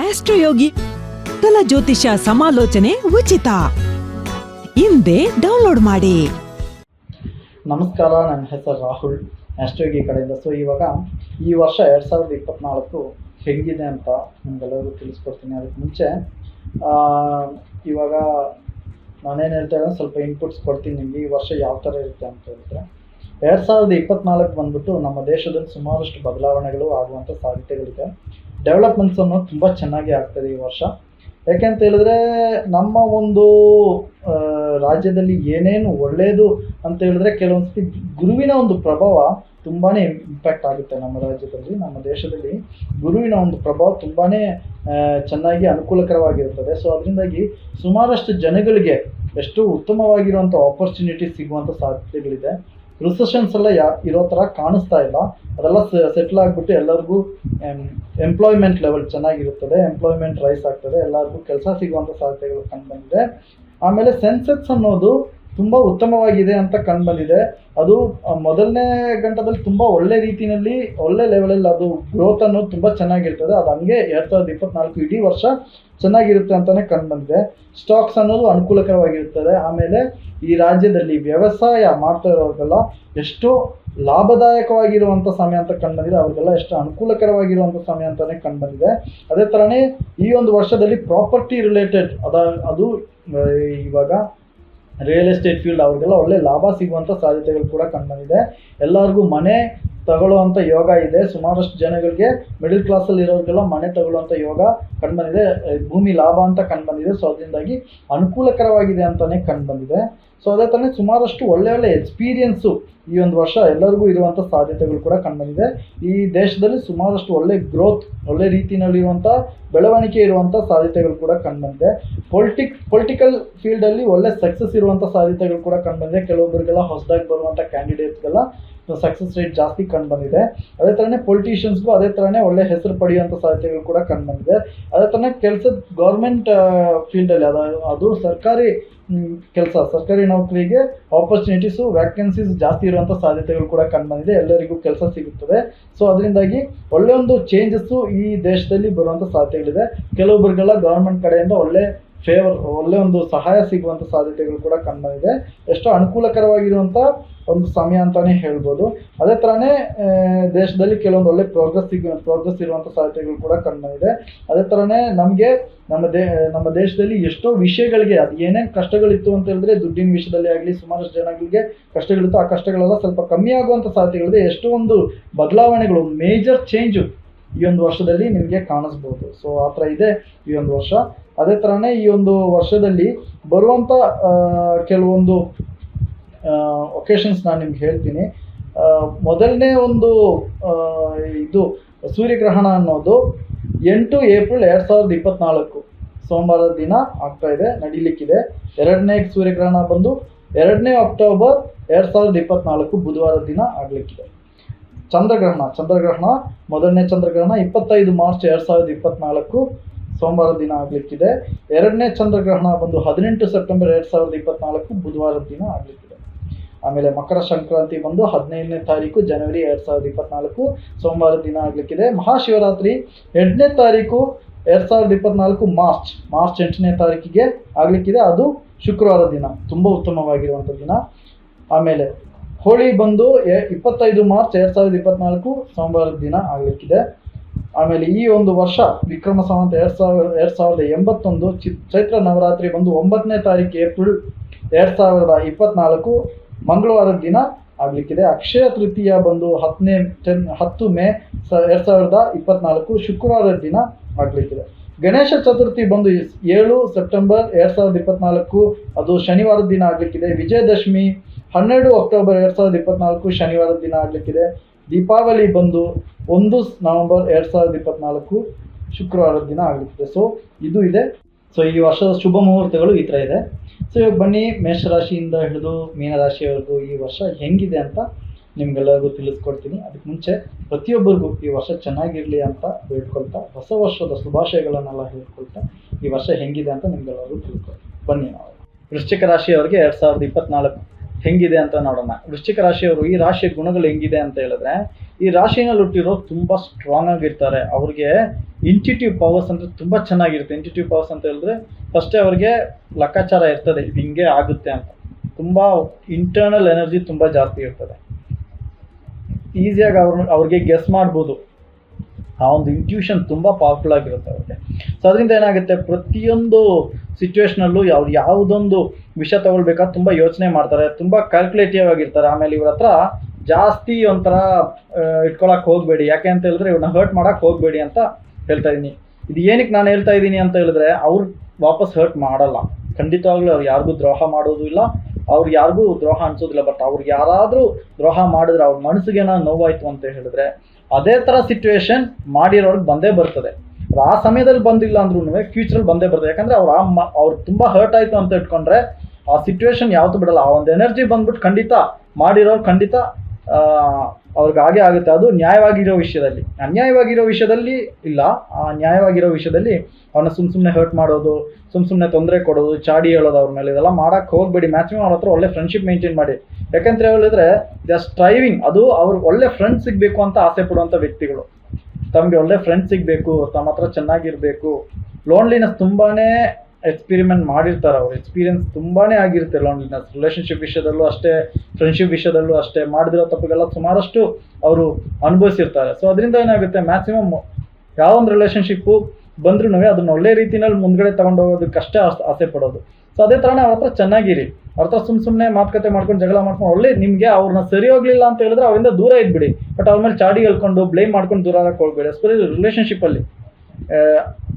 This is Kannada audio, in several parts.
ಆಸ್ಟ್ರೋಯೋಗಿ ತಲ ಜ್ಯೋತಿಷ ಸಮಾಲೋಚನೆ ಉಚಿತ. ಹಿಂದೆ ಡೌನ್ಲೋಡ್ ಮಾಡಿ. ನಮಸ್ಕಾರ, ನನ್ನ ಹೆಸರು ರಾಹುಲ್. ಆಸ್ಟ್ರೋಗಿ ಕಡೆಯಿಂದ. ಸೊ ಇವಾಗ ಈ ವರ್ಷ ಎರಡು ಸಾವಿರದ ಇಪ್ಪತ್ನಾಲ್ಕು ಹೆಂಗಿದೆ ಅಂತ ನಿಮ್ಗೆಲ್ಲರಿಗೂ ತಿಳಿಸ್ಕೊಡ್ತೀನಿ. ಅದಕ್ಕೆ ಮುಂಚೆ ಇವಾಗ ನಾನೇನು ಹೇಳ್ತಾ ಇದ್ದೀನಿ ಸ್ವಲ್ಪ ಇನ್ಪುಟ್ಸ್ ಕೊಡ್ತೀನಿ ನಿಮಗೆ. ಈ ವರ್ಷ ಯಾವ ಥರ ಇರುತ್ತೆ ಅಂತ ಹೇಳಿದ್ರೆ, ಎರಡು ಸಾವಿರದ ಇಪ್ಪತ್ನಾಲ್ಕು ಬಂದ್ಬಿಟ್ಟು ನಮ್ಮ ದೇಶದಲ್ಲಿ ಸುಮಾರಷ್ಟು ಬದಲಾವಣೆಗಳು ಆಗುವಂಥ ಸಾಧ್ಯತೆಗಳಿದೆ. ಡೆವಲಪ್ಮೆಂಟ್ಸ್ ಅನ್ನೋದು ತುಂಬ ಚೆನ್ನಾಗಿ ಆಗ್ತದೆ ಈ ವರ್ಷ. ಯಾಕೆಂತ ಹೇಳಿದ್ರೆ ನಮ್ಮ ಒಂದು ರಾಜ್ಯದಲ್ಲಿ ಏನೇನು ಒಳ್ಳೆಯದು ಅಂತ ಹೇಳಿದ್ರೆ ಕೆಲವೊಂದ್ಸತಿ ಗುರುವಿನ ಒಂದು ಪ್ರಭಾವ ತುಂಬಾ ಇಂಪ್ಯಾಕ್ಟ್ ಆಗುತ್ತೆ ನಮ್ಮ ರಾಜ್ಯದಲ್ಲಿ, ನಮ್ಮ ದೇಶದಲ್ಲಿ. ಗುರುವಿನ ಒಂದು ಪ್ರಭಾವ ತುಂಬಾ ಚೆನ್ನಾಗಿ ಅನುಕೂಲಕರವಾಗಿರುತ್ತದೆ ಸೊ ಅದರಿಂದಾಗಿ ಸುಮಾರಷ್ಟು ಜನಗಳಿಗೆ ಎಷ್ಟು ಉತ್ತಮವಾಗಿರುವಂಥ ಆಪರ್ಚುನಿಟಿ ಸಿಗುವಂಥ ಸಾಧ್ಯತೆಗಳಿದೆ. ರಿಸೆಷನ್ಸ್ ಎಲ್ಲ ಯಾ ಇರೋ ಥರ ಕಾಣಿಸ್ತಾ ಇಲ್ಲ. ಅದೆಲ್ಲ ಸೆಟ್ಲ್ ಆಗಿಬಿಟ್ಟು ಎಲ್ಲರಿಗೂ ಎಂಪ್ಲಾಯ್ಮೆಂಟ್ ಲೆವೆಲ್ ಚೆನ್ನಾಗಿರುತ್ತದೆ. ಎಂಪ್ಲಾಯ್ಮೆಂಟ್ ರೈಸ್ ಆಗ್ತದೆ. ಎಲ್ಲರಿಗೂ ಕೆಲಸ ಸಿಗುವಂಥ ಸಾಧ್ಯತೆಗಳು ಕಂಡುಬಂದಿದೆ ಆಮೇಲೆ ಸೆನ್ಸೆಕ್ಸ್ ಅನ್ನೋದು ತುಂಬ ಉತ್ತಮವಾಗಿದೆ ಅಂತ ಕಂಡುಬಂದಿದೆ ಅದು ಮೊದಲನೇ ಗಂಟದಲ್ಲಿ ತುಂಬ ಒಳ್ಳೆ ರೀತಿಯಲ್ಲಿ, ಒಳ್ಳೆ ಲೆವೆಲಲ್ಲಿ ಅದು ಗ್ರೋತ್ ಅನ್ನೋದು ತುಂಬ ಚೆನ್ನಾಗಿರ್ತದೆ. ಅದು ಹಂಗೆ ಎರಡು ಸಾವಿರದ ಇಪ್ಪತ್ನಾಲ್ಕು ಇಡೀ ವರ್ಷ ಚೆನ್ನಾಗಿರುತ್ತೆ ಅಂತಲೇ ಕಂಡುಬಂದಿದೆ ಸ್ಟಾಕ್ಸ್ ಅನ್ನೋದು ಅನುಕೂಲಕರವಾಗಿರ್ತದೆ ಆಮೇಲೆ ಈ ರಾಜ್ಯದಲ್ಲಿ ವ್ಯವಸಾಯ ಮಾಡ್ತಾ ಇರೋರಿಗೆಲ್ಲ ಎಷ್ಟು ಲಾಭದಾಯಕವಾಗಿರುವಂಥ ಸಮಯ ಅಂತ ಕಂಡುಬಂದಿದೆ ಅವ್ರಿಗೆಲ್ಲ ಎಷ್ಟು ಅನುಕೂಲಕರವಾಗಿರುವಂಥ ಸಮಯ ಅಂತಲೇ ಕಂಡುಬಂದಿದೆ ಅದೇ ಥರನೇ ಈ ಒಂದು ವರ್ಷದಲ್ಲಿ ಪ್ರಾಪರ್ಟಿ ರಿಲೇಟೆಡ್ ಅದ, ಅದು ಇವಾಗ ರಿಯಲ್ ಎಸ್ಟೇಟ್ ಫೀಲ್ಡ್ ಅವ್ರಿಗೆಲ್ಲ ಒಳ್ಳೆ ಲಾಭ ಸಿಗುವಂಥ ಸಾಧ್ಯತೆಗಳು ಕೂಡ ಕಂಡುಬಂದಿದೆ ಎಲ್ಲರಿಗೂ ಮನೆ ತಗೊಳ್ಳುವಂಥ ಯೋಗ ಇದೆ. ಸುಮಾರಷ್ಟು ಜನಗಳಿಗೆ ಮಿಡಲ್ ಕ್ಲಾಸಲ್ಲಿ ಇರೋರಿಗೆಲ್ಲ ಮನೆ ತಗೊಳ್ಳುವಂಥ ಯೋಗ ಕಂಡುಬಂದಿದೆ. ಭೂಮಿ ಲಾಭ ಅಂತ ಕಂಡುಬಂದಿದೆ. ಸೊ ಅದರಿಂದಾಗಿ ಅನುಕೂಲಕರವಾಗಿದೆ ಅಂತಲೇ ಕಂಡುಬಂದಿದೆ. ಸೊ ಅದೇ ಥರನೇ ಸುಮಾರಷ್ಟು ಒಳ್ಳೆ ಒಳ್ಳೆ ಎಕ್ಸ್ಪೀರಿಯನ್ಸು ಈ ಒಂದು ವರ್ಷ ಎಲ್ಲರಿಗೂ ಇರುವಂಥ ಸಾಧ್ಯತೆಗಳು ಕೂಡ ಕಂಡುಬಂದಿದೆ. ಈ ದೇಶದಲ್ಲಿ ಸುಮಾರಷ್ಟು ಒಳ್ಳೆ ಗ್ರೋತ್ ಒಳ್ಳೆ ರೀತಿಯಲ್ಲಿರುವಂಥ ಬೆಳವಣಿಗೆ ಇರುವಂಥ ಸಾಧ್ಯತೆಗಳು ಕೂಡ ಕಂಡುಬಂದಿದೆ. ಪೊಲಿಟಿಕ್ ಪೊಲಿಟಿಕಲ್ ಫೀಲ್ಡಲ್ಲಿ ಒಳ್ಳೆ ಸಕ್ಸಸ್ ಇರುವಂಥ ಸಾಧ್ಯತೆಗಳು ಕೂಡ ಕಂಡುಬಂದಿದೆ. ಕೆಲವೊಬ್ಬರಿಗೆಲ್ಲ ಹೊಸದಾಗಿ ಬರುವಂಥ ಕ್ಯಾಂಡಿಡೇಟ್ಸ್ಗೆಲ್ಲ ಸಕ್ಸಸ್ ರೇಟ್ ಜಾಸ್ತಿ ಕಂಡುಬಂದಿದೆ. ಅದೇ ಥರನೇ ಪೊಲಿಟಿಷಿಯನ್ಸ್ಗೂ ಅದೇ ಥರನೇ ಒಳ್ಳೆ ಹೆಸರು ಪಡೆಯುವಂಥ ಸಾಧ್ಯತೆಗಳು ಕೂಡ ಕಂಡುಬಂದಿದೆ. ಅದೇ ಥರನೇ ಕೆಲಸದ ಗೌರ್ಮೆಂಟ್ ಫೀಲ್ಡಲ್ಲಿ ಅದು ಅದು ಸರ್ಕಾರಿ ಕೆಲಸ, ಸರ್ಕಾರಿ ನೌಕರಿಗೆ ಆಪರ್ಚುನಿಟೀಸು ವ್ಯಾಕೆನ್ಸೀಸ್ ಜಾಸ್ತಿ ಇರುವಂಥ ಸಾಧ್ಯತೆಗಳು ಕೂಡ ಕಂಡುಬಂದಿದೆ. ಎಲ್ಲರಿಗೂ ಕೆಲಸ ಸಿಗುತ್ತದೆ. ಸೊ ಅದರಿಂದಾಗಿ ಒಳ್ಳೆ ಒಂದು ಚೇಂಜಸ್ಸು ಈ ದೇಶದಲ್ಲಿ ಬರುವಂಥ ಸಾಧ್ಯತೆಗಳಿದೆ. ಕೆಲವೊಬ್ಬರಿಗೆಲ್ಲ ಗೌರ್ಮೆಂಟ್ ಕಡೆಯಿಂದ ಒಳ್ಳೆ ಫೇವರ್ ಒಳ್ಳೆ ಒಂದು ಸಹಾಯ ಸಿಗುವಂಥ ಸಾಧ್ಯತೆಗಳು ಕೂಡ ಕಂಡುಬಂದಿದೆ ಎಷ್ಟೋ ಅನುಕೂಲಕರವಾಗಿರುವಂಥ ಒಂದು ಸಮಯ ಅಂತಲೇ ಹೇಳ್ಬೋದು. ಅದೇ ಥರನೇ ದೇಶದಲ್ಲಿ ಕೆಲವೊಂದು ಒಳ್ಳೆ ಪ್ರೋಗ್ರೆಸ್ ಸಿಗ ಪ್ರೋಗ್ರೆಸ್ ಇರುವಂಥ ಸಾಧ್ಯತೆಗಳು ಕೂಡ ಕಂಡುಬಂದಿದೆ ಅದೇ ಥರನೇ ನಮಗೆ ನಮ್ಮ ದೇ, ನಮ್ಮ ದೇಶದಲ್ಲಿ ಎಷ್ಟೋ ವಿಷಯಗಳಿಗೆ, ಅದು ಏನೇನು ಕಷ್ಟಗಳಿತ್ತು ಅಂತ ಹೇಳಿದ್ರೆ ದುಡ್ಡಿನ ವಿಷಯದಲ್ಲಿ ಆಗಲಿ, ಸುಮಾರಷ್ಟು ಜನಗಳಿಗೆ ಕಷ್ಟಗಳಿತ್ತು. ಆ ಕಷ್ಟಗಳೆಲ್ಲ ಸ್ವಲ್ಪ ಕಮ್ಮಿ ಆಗುವಂಥ ಸಾಧ್ಯತೆಗಳಿದೆ. ಎಷ್ಟೋ ಒಂದು ಬದಲಾವಣೆಗಳು ಮೇಜರ್ ಚೇಂಜು ಈ ಒಂದು ವರ್ಷದಲ್ಲಿ ನಿಮಗೆ ಕಾಣಿಸ್ಬೋದು. ಸೊ ಆ ಥರ ಇದೆ ಈ ಒಂದು ವರ್ಷ. ಅದೇ ಥರನೇ ಈ ಒಂದು ವರ್ಷದಲ್ಲಿ ಬರುವಂಥ ಕೆಲವೊಂದು ಒಕೇಶನ್ಸ್ ನಾನು ನಿಮ್ಗೆ ಹೇಳ್ತೀನಿ. ಮೊದಲನೇ ಒಂದು ಇದು ಸೂರ್ಯಗ್ರಹಣ ಅನ್ನೋದು ಎಂಟು ಏಪ್ರಿಲ್ ಎರಡು ಸಾವಿರದ ಇಪ್ಪತ್ನಾಲ್ಕು. ಸೋಮವಾರದ ದಿನ ಆಗ್ತಾ ಇದೆ, ನಡೀಲಿಕ್ಕಿದೆ. ಎರಡನೇ ಸೂರ್ಯಗ್ರಹಣ ಬಂದು ಎರಡನೇ ಅಕ್ಟೋಬರ್ ಎರಡು ಸಾವಿರದ ಇಪ್ಪತ್ನಾಲ್ಕು ಬುಧವಾರ ದಿನ ಆಗಲಿಕ್ಕಿದೆ. ಚಂದ್ರಗ್ರಹಣ. ಚಂದ್ರಗ್ರಹಣ ಮೊದಲನೇ ಚಂದ್ರಗ್ರಹಣ ಇಪ್ಪತ್ತೈದು ಮಾರ್ಚ್ ಎರಡು ಸಾವಿರದ ಇಪ್ಪತ್ನಾಲ್ಕು ಸೋಮವಾರ ದಿನ ಆಗಲಿಕ್ಕಿದೆ. ಎರಡನೇ ಚಂದ್ರಗ್ರಹಣ ಬಂದು ಹದಿನೆಂಟು ಸೆಪ್ಟೆಂಬರ್ ಎರಡು ಸಾವಿರದ ಇಪ್ಪತ್ನಾಲ್ಕು ಬುಧವಾರದ ದಿನ ಆಗಲಿಕ್ಕಿದೆ. ಆಮೇಲೆ ಮಕರ ಸಂಕ್ರಾಂತಿ ಬಂದು ಹದಿನೈದನೇ ತಾರೀಕು ಜನವರಿ ಎರಡು ಸಾವಿರದ ಇಪ್ಪತ್ನಾಲ್ಕು ಸೋಮವಾರ ದಿನ ಆಗಲಿಕ್ಕಿದೆ. ಮಹಾಶಿವರಾತ್ರಿ ಎಂಟನೇ ತಾರೀಕು ಎರಡು ಸಾವಿರದ ಇಪ್ಪತ್ನಾಲ್ಕು ಮಾರ್ಚ್ ಮಾರ್ಚ್ ಎಂಟನೇ ತಾರೀಕಿಗೆ ಆಗಲಿಕ್ಕಿದೆ. ಅದು ಶುಕ್ರವಾರ ದಿನ, ತುಂಬ ಉತ್ತಮವಾಗಿರುವಂಥ ದಿನ. ಆಮೇಲೆ ಹೋಳಿ ಬಂದು ಇಪ್ಪತ್ತೈದು ಮಾರ್ಚ್ ಎರಡು ಸಾವಿರದ ಇಪ್ಪತ್ನಾಲ್ಕು ಸೋಮವಾರದ ದಿನ ಆಗಲಿಕ್ಕಿದೆ. ಆಮೇಲೆ ಈ ಒಂದು ವರ್ಷ ವಿಕ್ರಮ ಸಂವತ್ ಎರಡು ಸಾವಿರ, ಎರಡು ಸಾವಿರದ ಎಂಬತ್ತೊಂದು ಚೈತ್ರ ನವರಾತ್ರಿ ಬಂದು ಒಂಬತ್ತನೇ ತಾರೀಕು ಏಪ್ರಿಲ್ ಎರಡು ಸಾವಿರದ ಇಪ್ಪತ್ನಾಲ್ಕು ಮಂಗಳವಾರದ ದಿನ ಆಗಲಿಕ್ಕಿದೆ. ಅಕ್ಷಯ ತೃತೀಯ ಬಂದು ಹತ್ತನೇ, ಟೆನ್, ಹತ್ತು ಮೇ ಸ, ಎರಡು ಸಾವಿರದ ಇಪ್ಪತ್ನಾಲ್ಕು ಶುಕ್ರವಾರದ ದಿನ ಆಗಲಿಕ್ಕಿದೆ. ಗಣೇಶ ಚತುರ್ಥಿ ಬಂದು ಏಳು ಸೆಪ್ಟೆಂಬರ್ ಎರಡು ಸಾವಿರದ ಇಪ್ಪತ್ನಾಲ್ಕು, ಅದು ಶನಿವಾರದ ದಿನ ಆಗಲಿಕ್ಕಿದೆ. ವಿಜಯದಶಮಿ ಹನ್ನೆರಡು ಅಕ್ಟೋಬರ್ ಎರಡು ಸಾವಿರದ ಇಪ್ಪತ್ನಾಲ್ಕು ಶನಿವಾರದ ದಿನ ಆಗಲಿಕ್ಕಿದೆ. ದೀಪಾವಳಿ ಬಂದು ಒಂದು ನವೆಂಬರ್ ಎರಡು ಸಾವಿರದ ಇಪ್ಪತ್ನಾಲ್ಕು ಶುಕ್ರವಾರದ ದಿನ ಆಗಲಿಕ್ಕಿದೆ. ಸೊ ಇದು ಇದೆ. ಸೊ ಈ ವರ್ಷದ ಶುಭ ಮುಹೂರ್ತಗಳು ಈ ಥರ ಇದೆ. ಸೊ ಇವಾಗ ಬನ್ನಿ, ಮೇಷರಾಶಿಯಿಂದ ಹಿಡಿದು ಮೀನರಾಶಿಯವರೆಗೂ ಈ ವರ್ಷ ಹೆಂಗಿದೆ ಅಂತ ನಿಮ್ಗೆಲ್ಲರಿಗೂ ತಿಳಿಸ್ಕೊಡ್ತೀನಿ. ಅದಕ್ಕೆ ಮುಂಚೆ ಪ್ರತಿಯೊಬ್ಬರಿಗೂ ಈ ವರ್ಷ ಚೆನ್ನಾಗಿರಲಿ ಅಂತ ಬೇಡ್ಕೊಳ್ತಾ, ಹೊಸ ವರ್ಷದ ಶುಭಾಶಯಗಳನ್ನೆಲ್ಲ ಹೇಳ್ಕೊಳ್ತಾ ಈ ವರ್ಷ ಹೆಂಗಿದೆ ಅಂತ ನಿಮ್ಗೆಲ್ಲರಿಗೂ ತಿಳ್ಕೊಳ್ತೀನಿ. ಬನ್ನಿ ನಾವು. ವೃಶ್ಚಿಕ ರಾಶಿಯವರಿಗೆ ಎರಡು ಸಾವಿರದ ಇಪ್ಪತ್ನಾಲ್ಕು ಹೆಂಗಿದೆ ಅಂತ ನೋಡೋಣ. ವೃಶ್ಚಿಕ ರಾಶಿಯವರು ಈ ರಾಶಿಯ ಗುಣಗಳು ಹೆಂಗಿದೆ ಅಂತ ಹೇಳಿದ್ರೆ, ಈ ರಾಶಿನಲ್ಲಿ ಹುಟ್ಟಿರೋ ತುಂಬ ಸ್ಟ್ರಾಂಗ್ ಆಗಿರ್ತಾರೆ. ಅವ್ರಿಗೆ ಇಂಟಿಟಿವ್ ಪವರ್ಸ್ ಅಂದರೆ ತುಂಬ ಚೆನ್ನಾಗಿರುತ್ತೆ. ಇಂಟಿಟ್ಯೂವ್ ಪವರ್ಸ್ ಅಂತ ಹೇಳಿದ್ರೆ ಫಸ್ಟೇ ಅವ್ರಿಗೆ ಲೆಕ್ಕಾಚಾರ ಇರ್ತದೆ. ಇದು ಹಿಂಗೆ ಆಗುತ್ತೆ ಅಂತ. ತುಂಬ ಇಂಟರ್ನಲ್ ಎನರ್ಜಿ ತುಂಬ ಜಾಸ್ತಿ ಇರ್ತದೆ. ಈಸಿಯಾಗಿ ಅವ್ರ, ಅವ್ರಿಗೆ ಗೆಸ್ ಮಾಡ್ಬೋದು. ಆ ಒಂದು ಇಂಟ್ಯೂಷನ್ ತುಂಬ ಪವರ್ಫುಲ್ ಆಗಿರುತ್ತೆ ಅವ್ರಿಗೆ. ಸೊ ಅದರಿಂದ ಏನಾಗುತ್ತೆ? ಪ್ರತಿಯೊಂದು ಸಿಚುವೇಶನಲ್ಲೂ ಅವ್ರು ಯಾವುದೊಂದು ವಿಷಯ ತಗೊಳ್ಬೇಕಾದ್ರೆ ತುಂಬ ಯೋಚನೆ ಮಾಡ್ತಾರೆ. ತುಂಬ ಕ್ಯಾಲ್ಕುಲೇಟಿವ್ ಆಗಿರ್ತಾರೆ. ಆಮೇಲೆ ಇವ್ರ ಹತ್ರ ಜಾಸ್ತಿ ಒಂಥರ ಇಟ್ಕೊಳಕ್ಕೆ ಹೋಗಬೇಡಿ. ಯಾಕೆ ಅಂತ ಹೇಳಿದ್ರೆ ಇವ್ರನ್ನ ಹರ್ಟ್ ಮಾಡೋಕ್ಕೆ ಹೋಗಬೇಡಿ ಅಂತ ಹೇಳ್ತಾ ಇದ್ದೀನಿ. ಇದು ಏನಕ್ಕೆ ನಾನು ಹೇಳ್ತಾ ಇದ್ದೀನಿ ಅಂತ ಹೇಳಿದ್ರೆ ಅವ್ರು ವಾಪಸ್ ಹರ್ಟ್ ಮಾಡಲ್ಲ. ಖಂಡಿತವಾಗ್ಲೂ ಅವ್ರು ಯಾರಿಗೂ ದ್ರೋಹ ಮಾಡೋದು ಇಲ್ಲ. ಅವ್ರು ಯಾರಿಗೂ ದ್ರೋಹ ಅನ್ಸೋದಿಲ್ಲ. ಬಟ್ ಅವ್ರಿಗೆ ಯಾರಾದರೂ ದ್ರೋಹ ಮಾಡಿದ್ರೆ ಅವ್ರ ಮನಸ್ಸಿಗೆ ನೋವಾಯ್ತು ಅಂತ ಹೇಳಿದ್ರೆ ಅದೇ ಥರ ಸಿಚುವೇಶನ್ ಮಾಡಿರೋರ್ಗೆ ಬಂದೇ ಬರ್ತದೆ. ಅವ್ರು ಆ ಸಮಯದಲ್ಲಿ ಬಂದಿಲ್ಲ ಅಂದ್ರೂ ಫ್ಯೂಚರಲ್ಲಿ ಬಂದೇ ಬರ್ತದೆ. ಯಾಕಂದ್ರೆ ಅವ್ರು ಆ ಮ ಅವ್ರು ತುಂಬ ಹರ್ಟ್ ಆಯಿತು ಅಂತ ಇಟ್ಕೊಂಡ್ರೆ ಆ ಸಿಚುವೇಶನ್ ಯಾವತ್ತೂ ಬಿಡಲ್ಲ. ಆ ಒಂದು ಎನರ್ಜಿ ಬಂದ್ಬಿಟ್ಟು ಖಂಡಿತ ಮಾಡಿರೋರು ಖಂಡಿತ ಅವ್ರಿಗೆ ಹಾಗೆ ಆಗುತ್ತೆ. ಅದು ನ್ಯಾಯವಾಗಿರೋ ವಿಷಯದಲ್ಲಿ. ಅನ್ಯಾಯವಾಗಿರೋ ವಿಷಯದಲ್ಲಿ ಇಲ್ಲ. ಆ ನ್ಯಾಯವಾಗಿರೋ ವಿಷಯದಲ್ಲಿ ಅವ್ರನ್ನ ಸುಮ್ ಸುಮ್ಮನೆ ಹರ್ಟ್ ಮಾಡೋದು, ಸುಮ್ ಸುಮ್ಮನೆ ತೊಂದರೆ ಕೊಡೋದು, ಚಾಡಿ ಹೇಳೋದು ಅವ್ರ ಮೇಲೆ. ಇದೆಲ್ಲ ಮಾಡಕ್ಕೆ ಹೋಗಬೇಡಿ. ಮ್ಯಾಕ್ಸಿಮಮ್ ಅವ್ರ ಹತ್ರ ಒಳ್ಳೆ ಫ್ರೆಂಡ್ಶಿಪ್ ಮೇಂಟೈನ್ ಮಾಡಿ. ಯಾಕಂತ ಹೇಳಿದ್ರೆ ದ ಸ್ಟ್ರೈವಿಂಗ್ ಅದು ಅವ್ರಿಗೆ ಒಳ್ಳೆ ಫ್ರೆಂಡ್ಸ್ ಸಿಗಬೇಕು ಅಂತ ಆಸೆ ಪಡುವಂತ ವ್ಯಕ್ತಿಗಳು. ತಮಗೆ ಒಳ್ಳೆ ಫ್ರೆಂಡ್ಸ್ ಸಿಗಬೇಕು, ತಮ್ಮ ಹತ್ರ ಚೆನ್ನಾಗಿರಬೇಕು. ಲೋನ್ಲಿನೆಸ್ ತುಂಬಾನೇ ಎಕ್ಸ್ಪಿರಿಮೆಂಟ್ ಮಾಡಿರ್ತಾರೆ, ಅವ್ರು ಎಕ್ಸ್ಪೀರಿಯನ್ಸ್ ತುಂಬಾನೇ ಆಗಿರುತ್ತೆ ಲೋನ್ಲಿನೆಸ್ ರಿಲೇಷನ್ಶಿಪ್ ವಿಷಯದಲ್ಲೂ ಅಷ್ಟೇ ಫ್ರೆಂಡ್ಶಿಪ್ ವಿಷಯದಲ್ಲೂ ಅಷ್ಟೇ ಮಾಡಿದಿರೋ ತಪ್ಪಿಗೆಲ್ಲ ಸುಮಾರಷ್ಟು ಅವರು ಅನುಭವಿಸಿರ್ತಾರೆ. ಸೊ ಅದರಿಂದ ಏನಾಗುತ್ತೆ ಮ್ಯಾಕ್ಸಿಮಮ್ ಯಾವೊಂದು ರಿಲೇಷನ್ಶಿಪ್ಪು ಬಂದ್ರೂ ಅದನ್ನ ಒಳ್ಳೆ ರೀತಿನಲ್ಲಿ ಮುಂದ್ಗಡೆ ತಗೊಂಡು ಹೋಗೋದು ಕಷ್ಟ ಆಸೆ ಪಡೋದು. ಸೊ ಅದೇ ಥರನೇ ಅವ್ರ ಹತ್ರ ಚೆನ್ನಾಗಿರಿ. ಅವ್ರ ಹತ್ರ ಸುಮ್ ಸುಮ್ಮನೆ ಮಾತುಕತೆ ಮಾಡ್ಕೊಂಡು ಜಗಳ ಮಾಡ್ಕೊಂಡು ಒಳ್ಳೆ ನಿಮಗೆ ಅವ್ರನ್ನ ಸರಿ ಹೋಗ್ಲಿಲ್ಲ ಅಂತ ಹೇಳಿದ್ರೆ ಅವರಿಂದ ದೂರ ಇದ್ಬಿಡಿ. ಬಟ್ ಅವ್ರ ಮೇಲೆ ಚಾಡಿ ಹೇಳ್ಕೊಂಡು ಬ್ಲೇಮ್ ಮಾಡ್ಕೊಂಡು ದೂರ ಹೋಗ್ಬೇಡಿ. ಎಸ್ಪೆಷಲಿ ರಿಲೇಷನ್ಶಿಪ್ಪಲ್ಲಿ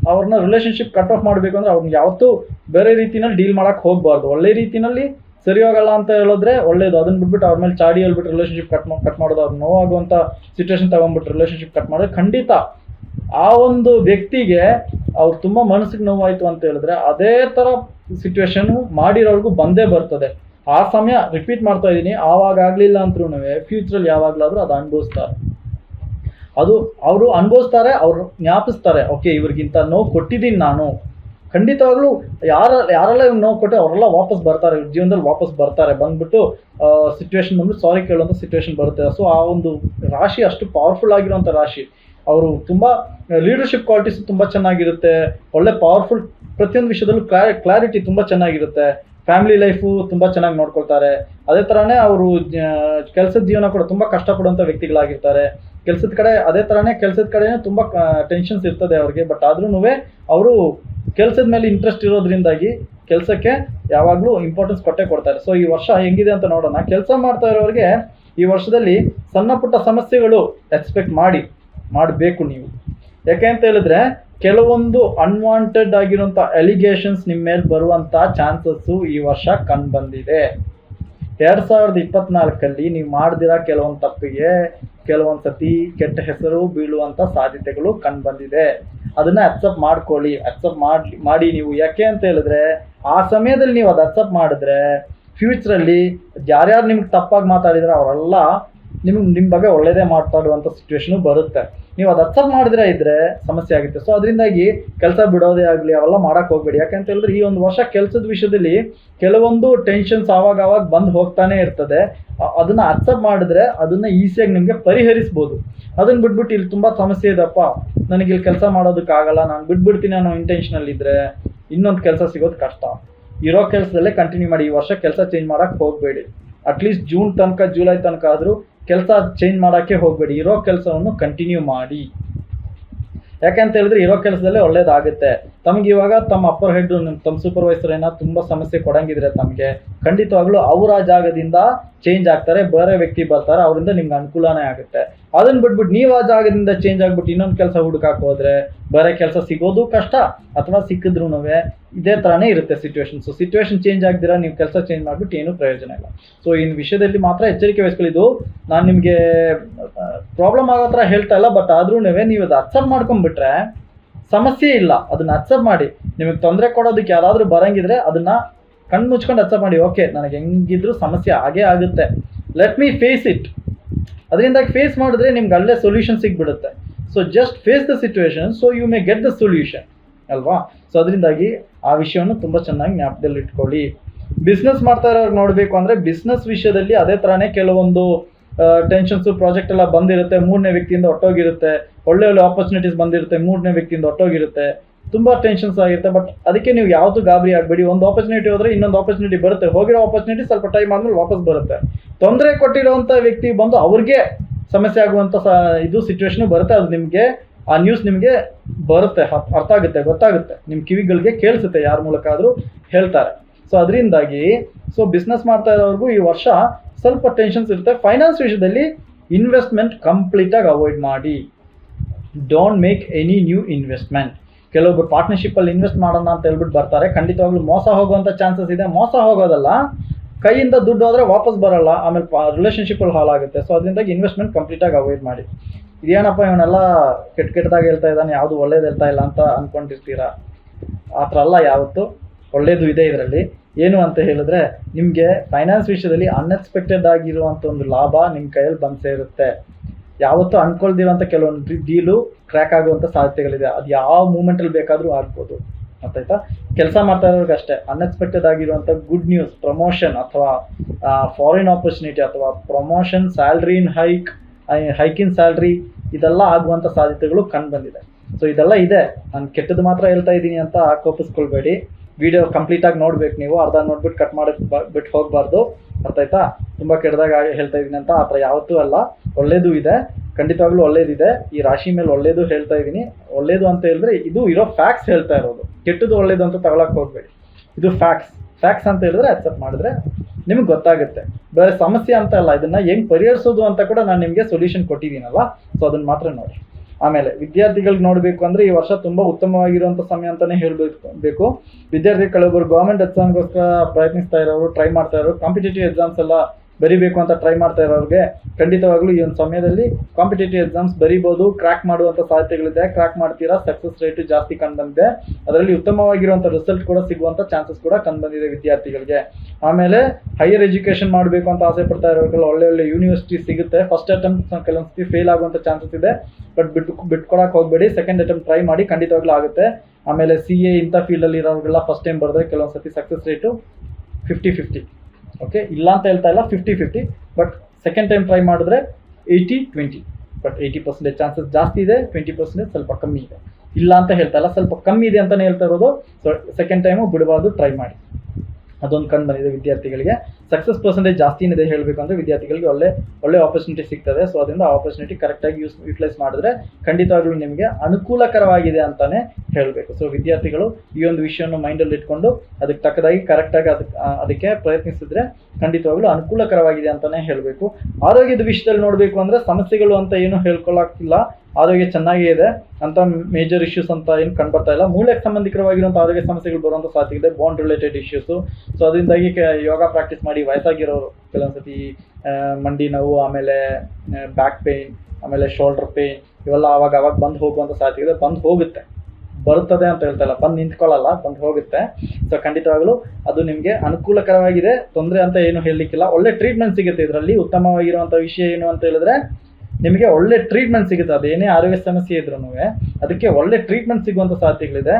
ಅವ್ರನ್ನ ರಿಲೇಷನ್ಶಿಪ್ ಕಟ್ ಆಫ್ ಮಾಡಬೇಕು ಅಂದ್ರೆ ಅವ್ರನ್ನ ಯಾವತ್ತೂ ಬೇರೆ ರೀತಿನಲ್ಲಿ ಡೀಲ್ ಮಾಡಕ್ಕೆ ಹೋಗಬಾರ್ದು. ಒಳ್ಳೆ ರೀತಿನಲ್ಲಿ ಸರಿ ಹೋಗಲ್ಲ ಅಂತ ಹೇಳಿದ್ರೆ ಒಳ್ಳೇದು. ಅದನ್ನ ಬಿಟ್ಬಿಟ್ಟು ಅವ್ರ ಮೇಲೆ ಚಾಡಿ ಹೇಳ್ಬಿಟ್ಟು ರಿಲೇಷನ್ಶಿಪ್ ಕಟ್ ಕಟ್ ಮಾಡೋದು ಅವ್ರು ನೋವಾಗುವಂಥ ಸಿಚುವೇಶನ್ ತಗೊಂಡ್ಬಿಟ್ಟು ರಿಲೇಷನ್ಶಿಪ್ ಕಟ್ ಮಾಡೋದು ಖಂಡಿತ ಆ ಒಂದು ವ್ಯಕ್ತಿಗೆ ಅವ್ರು ತುಂಬ ಮನಸ್ಸಿಗೆ ನೋವಾಯ್ತು ಅಂತ ಹೇಳಿದ್ರೆ ಅದೇ ಥರ ಸಿಚುವೇಶನ್ ಮಾಡಿರೋರ್ಗೂ ಬಂದೇ ಬರ್ತದೆ. ಆ ಸಮಯ ರಿಪೀಟ್ ಮಾಡ್ತಾ ಇದ್ದೀನಿ ಆವಾಗ ಆಗಲಿಲ್ಲ ಅಂದ್ರೂ ಫ್ಯೂಚರಲ್ಲಿ ಯಾವಾಗಲಾದರೂ ಅದು ಅನುಭವಿಸ್ತಾರೆ. ಅದು ಅವರು ಅನುಭವಿಸ್ತಾರೆ, ಅವ್ರು ಜ್ಞಾಪಿಸ್ತಾರೆ, ಓಕೆ, ಇವ್ರಿಗಿಂತ ನೋವು ಕೊಟ್ಟಿದ್ದೀನಿ ನಾನು. ಖಂಡಿತವಾಗ್ಲೂ ಯಾರ, ಯಾರೆಲ್ಲ ಇವ್ರು ನೋವು ಕೊಟ್ಟೆ ಅವರೆಲ್ಲ ವಾಪಸ್ ಬರ್ತಾರೆ ಜೀವನದಲ್ಲಿ ವಾಪಸ್ ಬರ್ತಾರೆ. ಬಂದ್ಬಿಟ್ಟು ಸಿಚುವೇಶನ್ ಬಂದ್ಬಿಟ್ಟು ಸಾರಿ ಕೇಳುವಂಥ ಸಿಚುವೇಶನ್ ಬರುತ್ತೆ. ಸೊ ಆ ಒಂದು ರಾಶಿ ಅಷ್ಟು ಪವರ್ಫುಲ್ ಆಗಿರುವಂಥ ರಾಶಿ. ಅವರು ತುಂಬ ಲೀಡರ್ಶಿಪ್ ಕ್ವಾಲಿಟೀಸ್ ತುಂಬ ಚೆನ್ನಾಗಿರುತ್ತೆ. ಒಳ್ಳೆ ಪವರ್ಫುಲ್ ಪ್ರತಿಯೊಂದು ವಿಷಯದಲ್ಲೂ ಕ್ಲಾರಿ ಕ್ಲಾರಿಟಿ ತುಂಬ ಚೆನ್ನಾಗಿರುತ್ತೆ. ಫ್ಯಾಮಿಲಿ ಲೈಫು ತುಂಬ ಚೆನ್ನಾಗಿ ನೋಡ್ಕೊಳ್ತಾರೆ. ಅದೇ ಥರನೇ ಅವರು ಕೆಲಸದ ಜೀವನ ಕೂಡ ತುಂಬ ಕಷ್ಟಪಡುವಂಥ ವ್ಯಕ್ತಿಗಳಾಗಿರ್ತಾರೆ. ಕೆಲಸದ ಕಡೆ, ಅದೇ ಥರನೇ ಕೆಲಸದ ಕಡೆನೇ ತುಂಬ ಟೆನ್ಷನ್ಸ್ ಇರ್ತದೆ ಅವ್ರಿಗೆ. ಬಟ್ ಆದ್ರೂ ಅವರು ಕೆಲಸದ ಮೇಲೆ ಇಂಟ್ರೆಸ್ಟ್ ಇರೋದ್ರಿಂದಾಗಿ ಕೆಲಸಕ್ಕೆ ಯಾವಾಗಲೂ ಇಂಪಾರ್ಟೆನ್ಸ್ ಕೊಟ್ಟೆ ಕೊಡ್ತಾರೆ. ಸೊ ಈ ವರ್ಷ ಹೆಂಗಿದೆ ಅಂತ ನೋಡೋಣ. ಕೆಲಸ ಮಾಡ್ತಾ ಇರೋರಿಗೆ ಈ ವರ್ಷದಲ್ಲಿ ಸಣ್ಣ ಪುಟ್ಟ ಸಮಸ್ಯೆಗಳು ಎಕ್ಸ್ಪೆಕ್ಟ್ ಮಾಡಿ, ಮಾಡಬೇಕು ನೀವು. ಯಾಕೆ ಅಂತ ಹೇಳಿದ್ರೆ, ಕೆಲವೊಂದು ಅನ್ವಾಂಟೆಡ್ ಆಗಿರುವಂಥ ಎಲಿಗೇಷನ್ಸ್ ನಿಮ್ಮ ಮೇಲೆ ಬರುವಂಥ ಚಾನ್ಸಸ್ಸು ಈ ವರ್ಷ ಕಂಡು ಬಂದಿದೆ ಎರಡು ಸಾವಿರದ ಇಪ್ಪತ್ನಾಲ್ಕಲ್ಲಿ ನೀವು ಮಾಡ್ದಿರ ಕೆಲವೊಂದು ತಪ್ಪಿಗೆ ಕೆಲವೊಂದು ಸತಿ ಕೆಟ್ಟ ಹೆಸರು ಬೀಳುವಂಥ ಸಾಧ್ಯತೆಗಳು ಕಂಡುಬಂದಿದೆ. ಅದನ್ನ ಅಕ್ಸೆಪ್ಟ್ ಮಾಡ್ಕೊಳ್ಳಿ ಅಕ್ಸೆಪ್ಟ್ ಮಾಡಿ ಮಾಡಿ ನೀವು. ಯಾಕೆ ಅಂತ ಹೇಳಿದ್ರೆ, ಆ ಸಮಯದಲ್ಲಿ ನೀವು ಅದು ಅಕ್ಸೆಪ್ಟ್ ಮಾಡಿದ್ರೆ ಫ್ಯೂಚರಲ್ಲಿ ಯಾರ್ಯಾರು ನಿಮ್ಗೆ ತಪ್ಪಾಗಿ ಮಾತಾಡಿದ್ರೆ ಅವರೆಲ್ಲ ನಿಮ್ಗೆ ನಿಮ್ಮ ಬಗ್ಗೆ ಒಳ್ಳೇದೇ ಮಾತಾಡುವಂಥ ಸಿಚುವೇಶನು ಬರುತ್ತೆ. ನೀವು ಅದು ಅಕ್ಸೆಪ್ಟ್ ಮಾಡಿದ್ರೆ ಇದ್ರೆ ಸಮಸ್ಯೆ ಆಗುತ್ತೆ. ಸೊ ಅದರಿಂದಾಗಿ ಕೆಲಸ ಬಿಡೋದೇ ಆಗಲಿ, ಅವೆಲ್ಲ ಮಾಡಕ್ಕೆ ಹೋಗ್ಬೇಡಿ. ಯಾಕಂತ ಹೇಳಿದ್ರೆ, ಈ ಒಂದು ವರ್ಷ ಕೆಲಸದ ವಿಷಯದಲ್ಲಿ ಕೆಲವೊಂದು ಟೆನ್ಷನ್ಸ್ ಆವಾಗ ಆವಾಗ ಬಂದು ಹೋಗ್ತಾನೆ ಇರ್ತದೆ. ಅದನ್ನ ಅಕ್ಸೆಪ್ಟ್ ಮಾಡಿದ್ರೆ ಅದನ್ನ ಈಸಿಯಾಗಿ ನಿಮಗೆ ಪರಿಹರಿಸ್ಬೋದು. ಅದನ್ನ ಬಿಟ್ಬಿಟ್ಟು ಇಲ್ಲಿ ತುಂಬಾ ಸಮಸ್ಯೆ ಇದಪ್ಪ. ನನಗೆ ಇಲ್ಲಿ ಕೆಲಸ ಮಾಡೋದಕ್ಕಾಗಲ್ಲ ನಾನು ಬಿಟ್ಬಿಡ್ತೀನಿ ಅನ್ನೋ ಇಂಟೆನ್ಷನಲ್ ಇದ್ರೆ ಇನ್ನೊಂದು ಕೆಲಸ ಸಿಗೋದು ಕಷ್ಟ. ಇರೋ ಕೆಲಸದಲ್ಲೇ ಕಂಟಿನ್ಯೂ ಮಾಡಿ, ಈ ವರ್ಷ ಕೆಲಸ ಚೇಂಜ್ ಮಾಡಕ್ಕೆ ಹೋಗಬೇಡಿ. ಅಟ್ಲೀಸ್ಟ್ ಜೂನ್ ತನಕ ಜುಲೈ ತನಕ ಆದರೂ ಕೆಲಸ ಚೇಂಜ್ ಮಾಡೋಕ್ಕೆ ಹೋಗಬೇಡಿ. ಇರೋ ಕೆಲಸವನ್ನು ಕಂಟಿನ್ಯೂ ಮಾಡಿ. ಯಾಕಂತ ಹೇಳಿದ್ರೆ ಇರೋ ಕೆಲಸದಲ್ಲೇ ಒಳ್ಳೇದಾಗುತ್ತೆ. ತಮ್ಗೆ ಇವಾಗ ತಮ್ಮ ಅಪ್ಪರ್ ಹೆಡ್ ತಮ್ಮ ಸೂಪರ್ವೈಸರ್ ಏನೋ ತುಂಬಾ ಸಮಸ್ಯೆ ಕೊಡಂಗಿದ್ರೆ ತಮಗೆ, ಖಂಡಿತವಾಗ್ಲೂ ಅವರ ಜಾಗದಿಂದ ಚೇಂಜ್ ಆಗ್ತಾರೆ, ಬೇರೆ ವ್ಯಕ್ತಿ ಬರ್ತಾರೆ, ಅವರಿಂದ ನಿಮ್ಗೆ ಅನುಕೂಲನೇ ಆಗುತ್ತೆ. ಅದನ್ನ ಬಿಟ್ಬಿಟ್ಟು ನೀವು ಆ ಜಾಗದಿಂದ ಚೇಂಜ್ ಆಗ್ಬಿಟ್ಟು ಇನ್ನೊಂದು ಕೆಲಸ ಹುಡುಕಕ್ಕೆ ಹೋದ್ರೆ ಬೇರೆ ಕೆಲಸ ಸಿಗೋದು ಕಷ್ಟ, ಅಥವಾ ಸಿಕ್ಕಿದ್ರು ಇದೇ ಥರನೇ ಇರುತ್ತೆ ಸಿಚುವೇಶನ್ ಸೊ ಸಿಚುವೇಶನ್ ಚೇಂಜ್ ಆಗ್ದಿರ ನೀವು ಕೆಲಸ ಚೇಂಜ್ ಮಾಡ್ಬಿಟ್ಟು ಏನೂ ಪ್ರಯೋಜನ ಇಲ್ಲ. ಸೊ ಇನ್ ವಿಷಯದಲ್ಲಿ ಮಾತ್ರ ಎಚ್ಚರಿಕೆ ವಹಿಸ್ಕೊಳ್ಳಿದ್ದು, ನಾನು ನಿಮಗೆ ಪ್ರಾಬ್ಲಮ್ ಆಗೋ ಥರ ಹೇಳ್ತಾ ಇಲ್ಲ ಬಟ್ ಆದ್ರೂ ನೀವು ಅದು ಅಕ್ಸೆಪ್ಟ್ ಮಾಡ್ಕೊಂಡ್ಬಿಟ್ರೆ ಸಮಸ್ಯೆ ಇಲ್ಲ. ಅದನ್ನ ಅಕ್ಸೆಪ್ಟ್ ಮಾಡಿ. ನಿಮಗೆ ತೊಂದರೆ ಕೊಡೋದಕ್ಕೆ ಯಾರಾದರೂ ಬರಂಗಿದ್ರೆ ಅದನ್ನ ಕಣ್ಣು ಮುಚ್ಕೊಂಡು ಅಕ್ಸೆಪ್ಟ್ ಮಾಡಿ. ಓಕೆ ನನಗೆ ಹೆಂಗಿದ್ರು ಸಮಸ್ಯೆ ಆಗೇ ಆಗುತ್ತೆ. ಲೆಟ್ ಮೀ ಫೇಸ್ ಇಟ್ ಅದರಿಂದ ಫೇಸ್ ಮಾಡಿದ್ರೆ ನಿಮ್ಗೆ ಅಲ್ಲೇ solution ಸಿಗ್ಬಿಡುತ್ತೆ. So just face the situation so you may get the solution ಅಲ್ವಾ? ಸೊ ಅದರಿಂದಾಗಿ ಆ ವಿಷಯವನ್ನು ತುಂಬ ಚೆನ್ನಾಗಿ ಜ್ಞಾಪದಲ್ಲಿ ಇಟ್ಕೊಳ್ಳಿ. ಬಿಸ್ನೆಸ್ ಮಾಡ್ತಾ ಇರೋರು ನೋಡಬೇಕು ಅಂದರೆ ಬಿಸ್ನೆಸ್ ವಿಷಯದಲ್ಲಿ ಅದೇ ಥರನೇ ಕೆಲವೊಂದು ಟೆನ್ಷನ್ಸು ಪ್ರಾಜೆಕ್ಟ್ ಎಲ್ಲ ಬಂದಿರುತ್ತೆ, ಮೂರನೇ ವ್ಯಕ್ತಿಯಿಂದ ಒಟ್ಟೋಗಿರುತ್ತೆ ಒಳ್ಳೆ ಒಳ್ಳೆ ಆಪರ್ಚುನಿಟೀಸ್ ಬಂದಿರುತ್ತೆ, ಮೂರನೇ ವ್ಯಕ್ತಿಯಿಂದ ಒಟ್ಟೋಗಿರುತ್ತೆ ತುಂಬ ಟೆನ್ಷನ್ಸ್ ಆಗಿರುತ್ತೆ ಬಟ್ ಅದಕ್ಕೆ ನೀವು ಯಾವುದು ಗಾಬರಿ ಆಗಬೇಡಿ. ಒಂದು ಆಪರ್ಚುನಿಟಿ ಹೋದ್ರೆ ಇನ್ನೊಂದು ಆಪರ್ಚುನಿಟಿ ಬರುತ್ತೆ. ಹೋಗಿರೋ ಆಪರ್ಚುನಿಟಿ ಸ್ವಲ್ಪ ಟೈಮ್ ಆದ್ಮೇಲೆ ವಾಪಸ್ ಬರುತ್ತೆ. ತೊಂದರೆ ಕೊಟ್ಟಿರೋಂಥ ವ್ಯಕ್ತಿ ಬಂದು ಅವ್ರಿಗೆ ಸಮಸ್ಯೆ ಆಗುವಂಥ ಇದು ಸಿಚುವೇಶನ್ ಬರುತ್ತೆ. ಅದು ನಿಮಗೆ, ಆ ನ್ಯೂಸ್ ನಿಮಗೆ ಬರುತ್ತೆ. ಅರ್ಥ ಆಗುತ್ತೆ, ಗೊತ್ತಾಗುತ್ತೆ. ನಿಮ್ಮ ಕಿವಿಗಳಿಗೆ ಕೇಳಿಸುತ್ತೆ ಯಾರ ಮೂಲಕ ಆದರೂ ಹೇಳ್ತಾರೆ. ಸೊ ಅದರಿಂದಾಗಿ ಸೊ ಬಿಸ್ನೆಸ್ ಮಾಡ್ತಾ ಇರೋರಿಗೂ ಈ ವರ್ಷ ಸ್ವಲ್ಪ ಟೆನ್ಷನ್ಸ್ ಇರುತ್ತೆ. ಫೈನಾನ್ಸ್ ವಿಷಯದಲ್ಲಿ ಇನ್ವೆಸ್ಟ್ಮೆಂಟ್ ಕಂಪ್ಲೀಟಾಗಿ ಅವಾಯ್ಡ್ ಮಾಡಿ. Don't make any new investment ಕೆಲವೊಬ್ರು ಪಾರ್ಟ್ನರ್ಶಿಪ್ಪಲ್ಲಿ ಇನ್ವೆಸ್ಟ್ ಮಾಡೋಣ ಅಂತ ಹೇಳ್ಬಿಟ್ಟು ಬರ್ತಾರೆ. ಖಂಡಿತವಾಗ್ಲೂ ಮೋಸ ಹೋಗುವಂಥ ಚಾನ್ಸಸ್ ಇದೆ. ಮೋಸ ಹೋಗೋದಲ್ಲ. ಕೈಯಿಂದ ದುಡ್ಡು ಹೋದ್ರೆ ವಾಪಸ್ ಬರಲ್ಲ. ಆಮೇಲೆ ರಿಲೇಷನ್ಶಿಪ್ಪಲ್ಲಿ ಹಾಳಾಗುತ್ತೆ ಸೊ ಅದರಿಂದಾಗಿ ಇನ್ವೆಸ್ಟ್ಮೆಂಟ್ ಕಂಪ್ಲೀಟಾಗಿ ಅವಾಯ್ಡ್ ಮಾಡಿ. ಇದೇನಪ್ಪ ಇವನೆಲ್ಲ ಕೆಟ್ಟ ಕೆಟ್ಟದಾಗಿ ಹೇಳ್ತಾ ಇದ್ದಾನೆ? ಯಾವುದು ಒಳ್ಳೇದು ಹೇಳ್ತಾ ಇಲ್ಲ ಅಂತ ಅಂದ್ಕೊಂಡಿರ್ತೀರಾ ಆ ಥರ ಅಲ್ಲ ಯಾವತ್ತು. ಒಳ್ಳೇದು ಇದೆ ಇದರಲ್ಲಿ. ಏನು ಅಂತ ಹೇಳಿದ್ರೆ, ನಿಮಗೆ ಫೈನಾನ್ಸ್ ವಿಷಯದಲ್ಲಿ ಅನ್ಎಕ್ಸ್ಪೆಕ್ಟೆಡ್ ಆಗಿರುವಂಥ ಒಂದು ಲಾಭ ನಿಮ್ಮ ಕೈಯಲ್ಲಿ ಬಂದು ಸೇರುತ್ತೆ. ಯಾವತ್ತೂ ಅನ್ಕೊಳ್ದಿರೋಂಥ ಕೆಲವೊಂದು ಡೀಲು ಕ್ರ್ಯಾಕ್ ಆಗುವಂಥ ಸಾಧ್ಯತೆಗಳಿದೆ. ಅದು ಯಾವ ಮೂಮೆಂಟಲ್ಲಿ ಬೇಕಾದರೂ ಆಗ್ಬೋದು. ಗೊತ್ತಾಯ್ತಾ ಕೆಲಸ ಮಾಡ್ತಾ ಇರೋರ್ಗೆ ಅಷ್ಟೇ. ಅನ್ಎಕ್ಸ್ಪೆಕ್ಟೆಡ್ ಆಗಿರುವಂಥ ಗುಡ್ ನ್ಯೂಸ್ ಪ್ರಮೋಷನ್ ಅಥವಾ ಫಾರಿನ್ ಆಪರ್ಚುನಿಟಿ ಅಥವಾ promotion salary in hike hike in salary ಇದೆಲ್ಲ ಆಗುವಂಥ ಸಾಧ್ಯತೆಗಳು ಕಂಡು ಬಂದಿದೆ. ಸೊ ಇದೆಲ್ಲ ಇದೆ. ನಾನು ಕೆಟ್ಟದ್ದು ಮಾತ್ರ ಹೇಳ್ತಾ ಇದ್ದೀನಿ ಅಂತ ಕೋಪಿಸ್ಕೊಳ್ಬೇಡಿ ವಿಡಿಯೋ ಕಂಪ್ಲೀಟಾಗಿ ನೋಡ್ಬೇಕು ನೀವು, ಅರ್ಧ ನೋಡ್ಬಿಟ್ಟು ಕಟ್ ಮಾಡಿ ಬಿಟ್ಟು ಹೋಗಬಾರ್ದು. ಅರ್ಥ ಆಯ್ತಾ? ತುಂಬ ಕೆಟ್ಟದಾಗ ಹೇಳ್ತಾ ಇದ್ದೀನಿ ಅಂತ ಆ ಥರ ಯಾವತ್ತೂ ಅಲ್ಲ. ಒಳ್ಳೇದು ಇದೆ. ಖಂಡಿತವಾಗ್ಲೂ ಒಳ್ಳೇದಿದೆ. ಈ ರಾಶಿ ಮೇಲೆ ಒಳ್ಳೇದು ಹೇಳ್ತಾ ಇದ್ದೀನಿ. ಒಳ್ಳೇದು ಅಂತ ಹೇಳಿದ್ರೆ ಇದು ಇರೋ ಫ್ಯಾಕ್ಟ್ಸ್ ಹೇಳ್ತಾ ಇರೋದು. ಕೆಟ್ಟದ್ದು ಒಳ್ಳೇದು ಅಂತ ತಗೊಳಕ್ ಹೋಗ್ಬೇಡಿ. ಇದು ಫ್ಯಾಕ್ಟ್ಸ್ ಫ್ಯಾಕ್ಟ್ಸ್ ಅಂತ ಹೇಳಿದ್ರೆ ಅಕ್ಸೆಪ್ಟ್ ಮಾಡಿದ್ರೆ ನಿಮ್ಗೆ ಗೊತ್ತಾಗುತ್ತೆ. ಬೇರೆ ಸಮಸ್ಯೆ ಅಂತ ಅಲ್ಲ, ಇದನ್ನ ಹೆಂಗ್ ಪರಿಹರಿಸೋದು ಅಂತ ಕೂಡ ನಾನು ನಿಮಗೆ ಸೊಲ್ಯೂಷನ್ ಕೊಟ್ಟಿದ್ದೀನಲ್ಲ ಸೊ ಅದನ್ನ ಮಾತ್ರ ನೋಡಿ. ಆಮೇಲೆ ವಿದ್ಯಾರ್ಥಿಗಳಿಗೆ ನೋಡಬೇಕು ಅಂದ್ರೆ ಈ ವರ್ಷ ತುಂಬಾ ಉತ್ತಮವಾಗಿರುವಂಥ ಸಮಯ ಅಂತಾನೆ ಹೇಳ್ಬೇಕು ಬೇಕು. ವಿದ್ಯಾರ್ಥಿ ಕೆಲವೊಬ್ಬರು ಗೌರ್ಮೆಂಟ್ ಎಕ್ಸಾಮ್ಗೋಸ್ಕರ ಪ್ರಯತ್ನಿಸ್ತಾ ಇರೋರು ಟ್ರೈ ಮಾಡ್ತಾ ಇರೋರು ಕಾಂಪಿಟೇಟಿವ್ ಎಕ್ಸಾಮ್ಸ್ ಎಲ್ಲ ಬರಿಬೇಕು ಅಂತ ಟ್ರೈ ಮಾಡ್ತಾ ಇರೋರಿಗೆ ಖಂಡಿತವಾಗ್ಲೂ ಈ ಒಂದು ಸಮಯದಲ್ಲಿ ಕಾಂಪಿಟೇಟಿವ್ ಎಕ್ಸಾಮ್ಸ್ ಬರಿಬೋದು ಕ್ರ್ಯಾಕ್ ಮಾಡುವಂಥ ಸಾಧ್ಯತೆಗಳಿದೆ. ಕ್ರ್ಯಾಕ್ ಮಾಡ್ತೀರಾ ಸಕ್ಸಸ್ ರೇಟ್ ಜಾಸ್ತಿ ಕಂಡು ಬಂದಿದೆ. ಅದರಲ್ಲಿ ಉತ್ತಮವಾಗಿರುವಂಥ ರಿಸಲ್ಟ್ ಕೂಡ ಸಿಗುವಂಥ ಚಾನ್ಸಸ್ ಕೂಡ ಕಂಡು ಬಂದಿದೆ ವಿದ್ಯಾರ್ಥಿಗಳಿಗೆ. ಆಮೇಲೆ ಹೈಯರ್ ಎಜುಕೇಶನ್ ಮಾಡಬೇಕು ಅಂತ ಆಸೆ ಪಡ್ತಾ ಇರೋರಿಗೆಲ್ಲ ಒಳ್ಳೆ ಒಳ್ಳೆ ಯೂನಿವರ್ಸಿಟಿ ಸಿಗುತ್ತೆ. ಫಸ್ಟ್ ಅಟೆಂಪ್ಟ್ ಕೆಲವೊಂದ್ಸತಿ ಫೇಲ್ ಆಗುವಂಥ ಚಾನ್ಸಸ್ ಇದೆ. ಬಟ್ ಬಿಟ್ಟು ಬಿಟ್ಕೊಡಕ್ಕೆ ಹೋಗಬೇಡಿ. ಸೆಕೆಂಡ್ ಅಟೆಂಪ್ಟ್ ಟ್ರೈ ಮಾಡಿ ಖಂಡಿತವಾಗ್ಲೂ ಆಗುತ್ತೆ. ಆಮೇಲೆ ಸಿ ಎ ಇಂಥ ಫೀಲ್ಡಲ್ಲಿ ಇರೋರಿಗೆಲ್ಲ ಫಸ್ಟ್ ಟೈಮ್ ಬರೆದ್ರೆ ಕೆಲವೊಂದ್ಸತಿ success rate fifty fifty okay ಇಲ್ಲ ಅಂತ ಹೇಳ್ತಾ ಇಲ್ಲ fifty fifty but second time try ಮಾಡಿದ್ರೆ eighty twenty but eighty percentage chances ಜಾಸ್ತಿ ಇದೆ ಟ್ವೆಂಟಿ ಪರ್ಸೆಂಟೇಜ್ ಸ್ವಲ್ಪ ಕಮ್ಮಿ ಇದೆ. ಇಲ್ಲ ಅಂತ ಹೇಳ್ತಾ ಇಲ್ಲ, ಸ್ವಲ್ಪ ಕಮ್ಮಿ ಇದೆ ಅಂತಲೇ ಹೇಳ್ತಾ ಇರೋದು. ಸೊ ಸೆಕೆಂಡ್ ಟೈಮು ಬಿಡಬಾರ್ದು ಟ್ರೈ ಮಾಡಿ. ಅದೊಂದು ಕಂಡು ಬಂದಿದೆ ವಿದ್ಯಾರ್ಥಿಗಳಿಗೆ. ಸಕ್ಸಸ್ ಪರ್ಸೆಂಟೇಜ್ ಜಾಸ್ತಿ ಏನಿದೆ ಹೇಳಬೇಕು ಅಂದರೆ ವಿದ್ಯಾರ್ಥಿಗಳಿಗೆ ಒಳ್ಳೆ ಒಳ್ಳೆ ಆಪರ್ಚುನಿಟಿ ಸಿಗ್ತದೆ. ಸೊ ಅದರಿಂದ ಆ ಆಪರ್ಚುನಿಟಿ ಕರೆಕ್ಟಾಗಿ ಯೂಸ್ ಯೂಟಿಲೈಸ್ ಮಾಡಿದ್ರೆ ಖಂಡಿತವಾಗ್ಲೂ ನಿಮಗೆ ಅನುಕೂಲಕರವಾಗಿದೆ ಅಂತಾನೆ ಹೇಳಬೇಕು. ಸೊ ವಿದ್ಯಾರ್ಥಿಗಳು ಈ ಒಂದು ವಿಷಯವನ್ನು ಮೈಂಡಲ್ಲಿ ಇಟ್ಕೊಂಡು ಅದಕ್ಕೆ ತಕ್ಕದಾಗಿ ಕರೆಕ್ಟಾಗಿ ಅದಕ್ಕೆ ಅದಕ್ಕೆ ಪ್ರಯತ್ನಿಸಿದ್ರೆ ಖಂಡಿತವಾಗ್ಲೂ ಅನುಕೂಲಕರವಾಗಿದೆ ಅಂತಾನೆ ಹೇಳಬೇಕು. ಆರೋಗ್ಯದ ವಿಷಯದಲ್ಲಿ ನೋಡಬೇಕು ಅಂದರೆ ಸಮಸ್ಯೆಗಳು ಅಂತ ಏನು ಹೇಳ್ಕೊಳ್ಳಾಗ್ತಿಲ್ಲ ಆರೋಗ್ಯ ಚೆನ್ನಾಗೇ ಇದೆ. ಅಂತ ಮೇಜರ್ ಇಶ್ಯೂಸ್ ಅಂತ ಏನು ಕಂಡುಬರ್ತಾ ಇಲ್ಲ. ಮೂಳೆಗೆ ಸಂಬಂಧಿಕರವಾಗಿರುವಂಥ ಆರೋಗ್ಯ ಸಮಸ್ಯೆಗಳು ಬರುವಂಥ ಸಾಧ್ಯತೆ ಇದೆ. ಬೋನ್ ರಿಲೇಟೆಡ್ ಇಶ್ಯೂಸು ಸೊ ಅದರಿಂದಾಗಿ ಯೋಗ ಪ್ರಾಕ್ಟೀಸ್ ಮಾಡಿ ವಯಸ್ಸಾಗಿರೋರು. ಕೆಲವೊಂದ್ಸತಿ ಮಂಡಿ ನೋವು, ಆಮೇಲೆ ಬ್ಯಾಕ್ ಪೇಯ್ನ್ ಆಮೇಲೆ ಶೋಲ್ಡರ್ ಪೇಯ್ನ್ ಇವೆಲ್ಲ ಅವಾಗ ಅವಾಗ ಬಂದು ಹೋಗುವಂಥ ಸಾಧ್ಯತೆ ಇದೆ. ಬಂದು ಹೋಗುತ್ತೆ. ಬರುತ್ತದೆ ಅಂತ ಹೇಳ್ತಾ ಇಲ್ಲ. ಬಂದು ನಿಂತ್ಕೊಳ್ಳಲ್ಲ, ಬಂದು ಹೋಗುತ್ತೆ. ಸೊ ಖಂಡಿತವಾಗಲೂ ಅದು ನಿಮಗೆ ಅನುಕೂಲಕರವಾಗಿದೆ. ತೊಂದರೆ ಅಂತ ಏನು ಹೇಳಲಿಕ್ಕಿಲ್ಲ. ಒಳ್ಳೆ ಟ್ರೀಟ್ಮೆಂಟ್ ಸಿಗುತ್ತೆ ಇದರಲ್ಲಿ. ಉತ್ತಮವಾಗಿರುವಂಥ ವಿಷಯ ಏನು ಅಂತ ಹೇಳಿದ್ರೆ, ನಿಮಗೆ ಒಳ್ಳೆ ಟ್ರೀಟ್ಮೆಂಟ್ ಸಿಗುತ್ತೆ. ಅದೇನೇ ಆರೋಗ್ಯ ಸಮಸ್ಯೆ ಇದ್ರೂ ಅದಕ್ಕೆ ಒಳ್ಳೆ ಟ್ರೀಟ್ಮೆಂಟ್ ಸಿಗುವಂಥ ಸಾಧ್ಯತೆಗಳಿದೆ.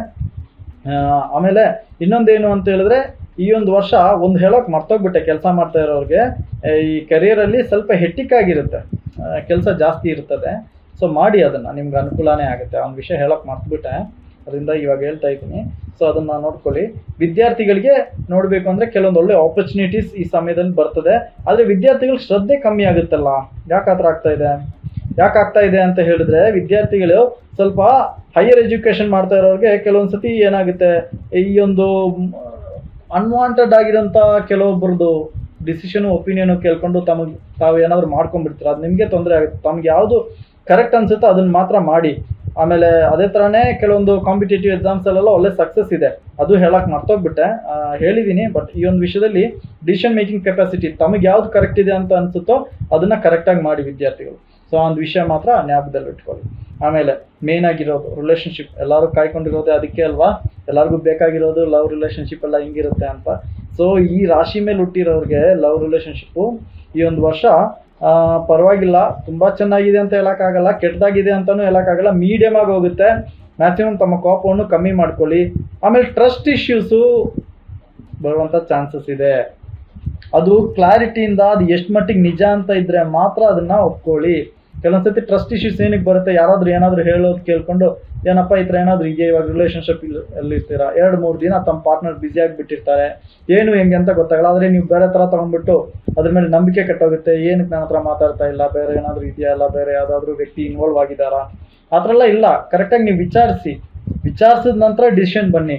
ಆಮೇಲೆ ಇನ್ನೊಂದೇನು ಅಂತ ಹೇಳಿದ್ರೆ ಈ ಒಂದು ವರ್ಷ ಒಂದು ಹೇಳೋಕೆ ಮರ್ತೋಗ್ಬಿಟ್ಟೆ ಕೆಲಸ ಮಾಡ್ತಾ ಇರೋರಿಗೆ. ಈ ಕೆರಿಯರಲ್ಲಿ ಸ್ವಲ್ಪ ಹೆಟ್ಟಿಕ್ ಆಗಿರುತ್ತೆ ಕೆಲಸ ಜಾಸ್ತಿ ಇರ್ತದೆ. ಸೊ ಮಾಡಿ ಅದನ್ನು. ನಿಮ್ಗೆ ಅನುಕೂಲನೇ ಆಗುತ್ತೆ. ಒಂದು ವಿಷಯ ಹೇಳೋಕೆ ಮರ್ತುಬಿಟ್ಟೆ ಅದರಿಂದ ಇವಾಗ ಹೇಳ್ತಾ ಇದ್ದೀನಿ. ಸೊ ಅದನ್ನು ನೋಡ್ಕೊಳ್ಳಿ. ವಿದ್ಯಾರ್ಥಿಗಳಿಗೆ ನೋಡಬೇಕು ಅಂದರೆ ಕೆಲವೊಂದು ಒಳ್ಳೆ ಆಪರ್ಚುನಿಟೀಸ್ ಈ ಸಮಯದಲ್ಲಿ ಬರ್ತದೆ. ಆದರೆ ವಿದ್ಯಾರ್ಥಿಗಳು ಶ್ರದ್ಧೆ ಕಮ್ಮಿ ಆಗುತ್ತಲ್ಲ? ಯಾಕೆ ಆ ಆಗ್ತಾ ಇದೆ? ಯಾಕೆ ಆಗ್ತಾ ಇದೆ ಅಂತ ಹೇಳಿದ್ರೆ ವಿದ್ಯಾರ್ಥಿಗಳು ಸ್ವಲ್ಪ ಹೈಯರ್ ಎಜುಕೇಶನ್ ಮಾಡ್ತಾ ಇರೋರಿಗೆ ಕೆಲವೊಂದು ಸತಿ ಏನಾಗುತ್ತೆ? ಈ ಒಂದು ಅನ್ವಾಂಟೆಡ್ ಆಗಿರೋಂಥ ಕೆಲವೊಬ್ಬರದು ಡಿಸಿಷನು ಒಪಿನಿಯನು ಕೇಳ್ಕೊಂಡು ತಮಗೆ ತಾವು ಏನಾದರೂ ಮಾಡ್ಕೊಂಡ್ಬಿಡ್ತೀರ, ಅದು ನಿಮಗೆ ತೊಂದರೆ ಆಗುತ್ತೆ. ತಮ್ಗೆ ಯಾವುದು ಕರೆಕ್ಟ್ ಅನ್ಸುತ್ತೋ ಅದನ್ನು ಮಾತ್ರ ಮಾಡಿ. ಆಮೇಲೆ ಅದೇ ಥರನೇ ಕೆಲವೊಂದು ಕಾಂಪಿಟೇಟಿವ್ ಎಕ್ಸಾಮ್ಸಲ್ಲೆಲ್ಲ ಒಳ್ಳೆ ಸಕ್ಸಸ್ ಇದೆ. ಅದು ಹೇಳಕ್ಕೆ ಮರ್ತೋಗ್ಬಿಟ್ಟೆ. ಹೇಳಿದ್ದೀನಿ ಬಟ್ ಈ ಒಂದು ವಿಷಯದಲ್ಲಿ ಡಿಸಿಷನ್ ಮೇಕಿಂಗ್ ಕೆಪಾಸಿಟಿ ತಮಗೆ ಯಾವ್ದು ಕರೆಕ್ಟ್ ಇದೆ ಅಂತ ಅನ್ಸುತ್ತೋ ಅದನ್ನು ಕರೆಕ್ಟಾಗಿ ಮಾಡಿ ವಿದ್ಯಾರ್ಥಿಗಳು. ಸೊ ಆ ಒಂದು ವಿಷಯ ಮಾತ್ರ ಜ್ಞಾಪಕದಲ್ಲಿ ಇಟ್ಕೊಳ್ಳಿ ಆಮೇಲೆ ಮೇನ್ ಆಗಿರೋದು ರಿಲೇಶನ್ಶಿಪ್ ಎಲ್ಲರೂ ಕಾಯ್ಕೊಂಡಿರೋದೇ ಅದಕ್ಕೆ ಅಲ್ವಾ? ಎಲ್ಲರಿಗೂ ಬೇಕಾಗಿರೋದು ಲವ್ ರಿಲೇಶನ್ಶಿಪ್ ಎಲ್ಲ ಹಿಂಗಿರುತ್ತೆ ಅಂತ. ಸೊ ಈ ರಾಶಿ ಮೇಲೆ ಹುಟ್ಟಿರೋರಿಗೆ ಲವ್ ರಿಲೇಶನ್ಶಿಪ್ಪು ಈ ಒಂದು ವರ್ಷ ಪರವಾಗಿಲ್ಲ, ತುಂಬ ಚೆನ್ನಾಗಿದೆ ಅಂತ ಹೇಳೋಕ್ಕಾಗಲ್ಲ ಕೆಟ್ಟದಾಗಿದೆ ಅಂತಲೂ ಹೇಳೋಕ್ಕಾಗಲ್ಲ ಮೀಡಿಯಮ್ ಆಗಿ ಹೋಗುತ್ತೆ. ಮ್ಯಾಕ್ಸಿಮಮ್ ತಮ್ಮ ಕೋಪವನ್ನು ಕಮ್ಮಿ ಮಾಡ್ಕೊಳ್ಳಿ. ಆಮೇಲೆ ಟ್ರಸ್ಟ್ ಇಶ್ಯೂಸು ಬರುವಂಥ ಚಾನ್ಸಸ್ ಇದೆ. ಅದು ಕ್ಲಾರಿಟಿಯಿಂದ ಅದು ಎಷ್ಟು ಮಟ್ಟಿಗೆ ನಿಜ ಅಂತ ಇದ್ರೆ ಮಾತ್ರ ಅದನ್ನ ಒಪ್ಕೊಳ್ಳಿ. ಕೆಲವೊಂದ್ಸತಿ ಟ್ರಸ್ಟ್ ಇಶ್ಯೂಸ್ ಏನಕ್ಕೆ ಬರುತ್ತೆ? ಯಾರಾದರೂ ಏನಾದರೂ ಹೇಳೋದು ಕೇಳ್ಕೊಂಡು, ಏನಪ್ಪ ಈ ಥರ ಏನಾದರೂ ಇದೆಯಾ? ಇವಾಗ ರಿಲೇಶನ್ಶಿಪ್ ಅಲ್ಲಿ ಇರ್ತೀರಾ? ಎರಡು, ಮೂರು ದಿನ ತಮ್ಮ ಪಾರ್ಟ್ನರ್ ಬ್ಯುಸಿ ಆಗಿಬಿಟ್ಟಿರ್ತಾರೆ. ಏನು, ಹೆಂಗೆ ಅಂತ ಗೊತ್ತಾಗಲ್ಲ. ಆದರೆ ನೀವು ಬೇರೆ ಥರ ತಗೊಂಡ್ಬಿಟ್ಟು ಅದ್ರ ಮೇಲೆ ನಂಬಿಕೆ ಕಟ್ಟೋಗುತ್ತೆ. ಏನಕ್ಕೆ ನನ್ನ ಹತ್ರ ಮಾತಾಡ್ತಾ ಇಲ್ಲ? ಬೇರೆ ಏನಾದರೂ ಇದೆಯಾ? ಇಲ್ಲ, ಬೇರೆ ಯಾವುದಾದ್ರೂ ವ್ಯಕ್ತಿ ಇನ್ವಾಲ್ವ್ ಆಗಿದ್ದಾರಾ? ಆ ಥರ ಎಲ್ಲ ಇಲ್ಲ. ಕರೆಕ್ಟಾಗಿ ನೀವು ವಿಚಾರಿಸಿ. ವಿಚಾರಿಸಿದ ನಂತರ ಡಿಸಿಷನ್ ಬನ್ನಿ.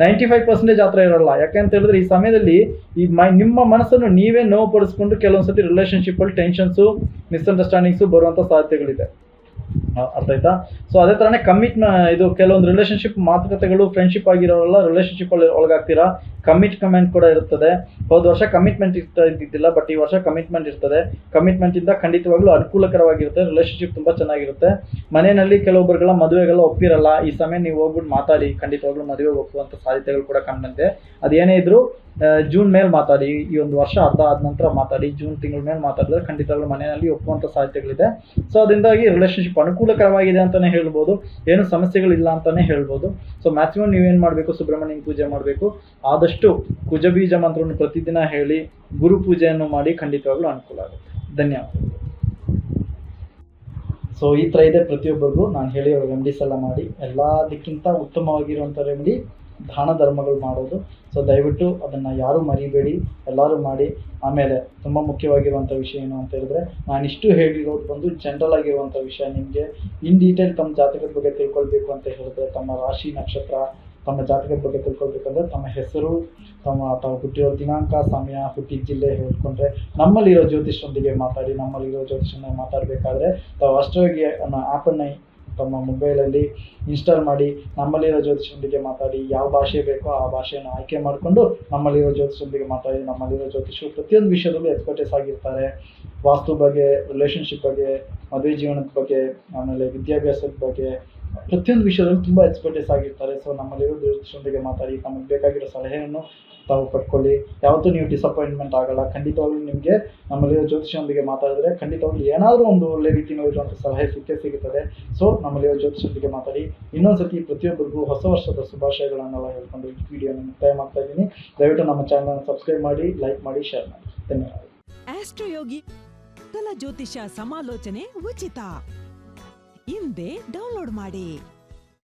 ನೈಂಟಿ ಫೈವ್ ಪರ್ಸೆಂಟೇಜ್ ಆ ಥರ ಇರೋಲ್ಲ. ಯಾಕೆಂತ ಹೇಳಿದ್ರೆ ಈ ಸಮಯದಲ್ಲಿ ಈ ಮೈ, ನಿಮ್ಮ ಮನಸ್ಸನ್ನು ನೀವೇ ನೋವು ಪಡಿಸ್ಕೊಂಡು ಕೆಲವೊಂದ್ಸತಿ ರಿಲೇಶನ್ಶಿಪ್ಪಲ್ಲಿ ಟೆನ್ಷನ್ಸು ಮಿಸ್ಅಂಡರ್ಸ್ಟ್ಯಾಂಡಿಂಗ್ಸು ಬರುವಂಥ ಸಾಧ್ಯತೆಗಳಿದೆ. ಅರ್ಥ ಆಯ್ತಾ? ಸೊ ಅದೇ ಥರನೇ ಕಮಿಟ್ ಇದು ಕೆಲವೊಂದು ರಿಲೇಶನ್ಶಿಪ್ ಮಾತುಕತೆಗಳು ಫ್ರೆಂಡ್ಶಿಪ್ ಆಗಿರೋರೆಲ್ಲ ರಿಲೇಶನ್ಶಿಪ್ ಅಲ್ಲಿ ಒಳಗಾಗ್ತೀರಾ? ಕಮಿಟ್ ಕಮೆಂಟ್ ಕೂಡ ಇರ್ತದೆ. ಹೋದ ವರ್ಷ ಕಮಿಟ್ಮೆಂಟ್ ಇರ್ತಾ ಇದ್ದಿದ್ದಿಲ್ಲ ಬಟ್ ಈ ವರ್ಷ ಕಮಿಟ್ಮೆಂಟ್ ಇರ್ತದೆ. ಕಮಿಟ್ಮೆಂಟ್ ಇಂದ ಖಂಡಿತವಾಗ್ಲೂ ಅನುಕೂಲಕರವಾಗಿರುತ್ತೆ ರಿಲೇಶನ್ಶಿಪ್ ತುಂಬಾ ಚೆನ್ನಾಗಿರುತ್ತೆ. ಮನೆಯಲ್ಲಿ ಕೆಲವೊಬ್ಬರಿಗೆಲ್ಲ ಮದುವೆಗೆಲ್ಲ ಒಪ್ಪಿರಲ್ಲ, ಈ ಸಮಯ ನೀವು ಹೋಗ್ಬಿಟ್ಟು ಮಾತಾಡಿ, ಖಂಡಿತವಾಗ್ಲೂ ಮದುವೆ ಒಪ್ಪುವಂತ ಸಾಧ್ಯತೆಗಳು ಕೂಡ ಕಂಡಂತೆ ಅದೇನೇ ಇದ್ರು ಜೂನ್ ಮೇಲೆ ಮಾತಾಡಿ, ಈ ಒಂದು ವರ್ಷ ಅರ್ಧ ಆದ ನಂತರ ಮಾತಾಡಿ ಜೂನ್ ತಿಂಗಳ ಮೇಲೆ ಮಾತಾಡಿದ್ರೆ ಖಂಡಿತವಾಗ್ಲೂ ಮನೆಯಲ್ಲಿ ಒಪ್ಪುವಂತ ಸಾಧ್ಯತೆಗಳಿದೆ. ಸೊ ಅದರಿಂದಾಗಿ ರಿಲೇಶನ್ಶಿಪ್ ಅನುಕೂಲಕರವಾಗಿದೆ ಅಂತಾನೆ ಹೇಳ್ಬೋದು. ಏನು ಸಮಸ್ಯೆಗಳಿಲ್ಲ ಅಂತಾನೆ ಹೇಳ್ಬೋದು. ಸೊ ಮ್ಯಾಕ್ಸಿಮಮ್ ನೀವೇನು ಮಾಡಬೇಕು? ಸುಬ್ರಹ್ಮಣ್ಯನ ಪೂಜೆ ಮಾಡಬೇಕು. ಆದಷ್ಟು ಕುಜಬೀಜ ಮಂತ್ರವನ್ನು ಪ್ರತಿದಿನ ಹೇಳಿ ಗುರು ಪೂಜೆಯನ್ನು ಮಾಡಿ ಖಂಡಿತವಾಗ್ಲೂ ಅನುಕೂಲ ಆಗುತ್ತೆ. ಧನ್ಯವಾದಗಳು. ಸೊ ಈ ಥರ ಇದೆ ಪ್ರತಿಯೊಬ್ಬರಿಗೂ ನಾನು ಹೇಳಿರೋ ರೆಮಿಡೀಸ್ ಎಲ್ಲ ಮಾಡಿ. ಎಲ್ಲದಕ್ಕಿಂತ ಉತ್ತಮವಾಗಿರುವಂಥ ರೆಮಿಡಿ ದಾನ ಧರ್ಮಗಳು ಮಾಡೋದು. ಸೊ ದಯವಿಟ್ಟು ಅದನ್ನು ಯಾರೂ ಮರಿಬೇಡಿ, ಎಲ್ಲರೂ ಮಾಡಿ. ಆಮೇಲೆ ತುಂಬ ಮುಖ್ಯವಾಗಿರುವಂಥ ವಿಷಯ ಏನು ಅಂತ ಹೇಳಿದ್ರೆ ನಾನು ಇಷ್ಟು ಹೇಳಿರೋದು ಬಂದು ಜನರಲ್ ಆಗಿರುವಂಥ ವಿಷಯ ನಿಮಗೆ. ಇನ್ ಡೀಟೇಲ್ ತಮ್ಮ ಜಾತಕದ ಬಗ್ಗೆ ತಿಳ್ಕೊಳ್ಬೇಕು ಅಂತ ಹೇಳಿದ್ರೆ, ತಮ್ಮ ರಾಶಿ ನಕ್ಷತ್ರ, ತಮ್ಮ ಜಾತಕದ ಬಗ್ಗೆ ತಿಳ್ಕೊಳ್ಬೇಕಂದ್ರೆ ತಮ್ಮ ಹೆಸರು, ತಮ್ಮ ತಾವು ಹುಟ್ಟಿರೋ ದಿನಾಂಕ, ಸಮಯ, ಹುಟ್ಟಿದ ಜಿಲ್ಲೆ ಹೇಳ್ಕೊಂಡ್ರೆ ನಮ್ಮಲ್ಲಿರೋ ಜ್ಯೋತಿಷರೊಂದಿಗೆ ಮಾತಾಡಿ, ನಮ್ಮಲ್ಲಿರೋ ಜ್ಯೋತಿಷನ ಮಾತಾಡಬೇಕಾದ್ರೆ ತಾವು ಅಷ್ಟೋಗಿ ಅನ್ನೋ ಆ್ಯಪನ್ನು ತಮ್ಮ ಮೊಬೈಲಲ್ಲಿ ಇನ್ಸ್ಟಾಲ್ ಮಾಡಿ ನಮ್ಮಲ್ಲಿರೋ ಜ್ಯೋತಿಷರೊಂದಿಗೆ ಮಾತಾಡಿ ಯಾವ ಭಾಷೆ ಬೇಕೋ ಆ ಭಾಷೆಯನ್ನು ಆಯ್ಕೆ ಮಾಡಿಕೊಂಡು ನಮ್ಮಲ್ಲಿರೋ ಜ್ಯೋತಿಷರೊಂದಿಗೆ ಮಾತಾಡಿ ನಮ್ಮಲ್ಲಿರೋ ಜ್ಯೋತಿಷರು ಪ್ರತಿಯೊಂದು ವಿಷಯದಲ್ಲೂ ಎಕ್ಸ್ಪರ್ಟೈಸ್ ಆಗಿರ್ತಾರೆ ವಾಸ್ತು ಬಗ್ಗೆ ರಿಲೇಷನ್ಶಿಪ್ ಬಗ್ಗೆ, ಮದುವೆ ಜೀವನದ ಬಗ್ಗೆ, ಆಮೇಲೆ ವಿದ್ಯಾಭ್ಯಾಸದ ಬಗ್ಗೆ ಪ್ರತಿಯೊಂದು ವಿಷಯದಲ್ಲೂ ತುಂಬ ಎಕ್ಸ್ಪರ್ಟೈಸ್ ಆಗಿರ್ತಾರೆ. ಸೊ ನಮ್ಮಲ್ಲಿರೋ ಜ್ಯೋತಿಷ್ಯೊಂದಿಗೆ ಮಾತಾಡಿ, ತಮಗೆ ಬೇಕಾಗಿರೋ ಸಲಹೆಯನ್ನು ತಾವು ಪಡ್ಕೊಳ್ಳಿ. ಯಾವತ್ತೂ ನೀವು ಡಿಸಪಾಯಿಂಟ್ಮೆಂಟ್ ಆಗಲ್ಲ. ಖಂಡಿತವಾಗ್ಲೂ ನಿಮಗೆ ನಮ್ಮಲ್ಲಿರೋ ಜ್ಯೋತಿಷ್ಯೊಂದಿಗೆ ಮಾತಾಡಿದ್ರೆ ಖಂಡಿತವಾಗ್ಲೂ ಏನಾದರೂ ಒಂದು ಒಳ್ಳೆ ರೀತಿಯಲ್ಲಿರುವಂಥ ಸಲಹೆ ಸಿಕ್ಕೇ ಸಿಗುತ್ತದೆ. ಸೊ ನಮ್ಮಲ್ಲಿರೋ ಜ್ಯೋತಿಷ್ಯೊಂದಿಗೆ ಮಾತಾಡಿ. ಇನ್ನೊಂದು ಸತಿ ಪ್ರತಿಯೊಬ್ಬರಿಗೂ ಹೊಸ ವರ್ಷದ ಶುಭಾಶಯಗಳನ್ನೆಲ್ಲ ಹೇಳ್ಕೊಂಡು ಈ ವಿಡಿಯೋನ ಮುಕ್ತಾಯ ಮಾಡ್ತಾ ಇದ್ದೀನಿ. ದಯವಿಟ್ಟು ನಮ್ಮ ಚಾನಲ್ನ ಸಬ್ಸ್ಕ್ರೈಬ್ ಮಾಡಿ ಲೈಕ್ ಮಾಡಿ ಶೇರ್ ಮಾಡಿ. ಧನ್ಯವಾದ ಆಸ್ಟ್ರೋಯೋಗಿ ಜ್ಯೋತಿಷ ಸಮಾಲೋಚನೆ ಉಚಿತ ಹಿಂದೆ ಡೌನ್ಲೋಡ್ ಮಾಡಿ.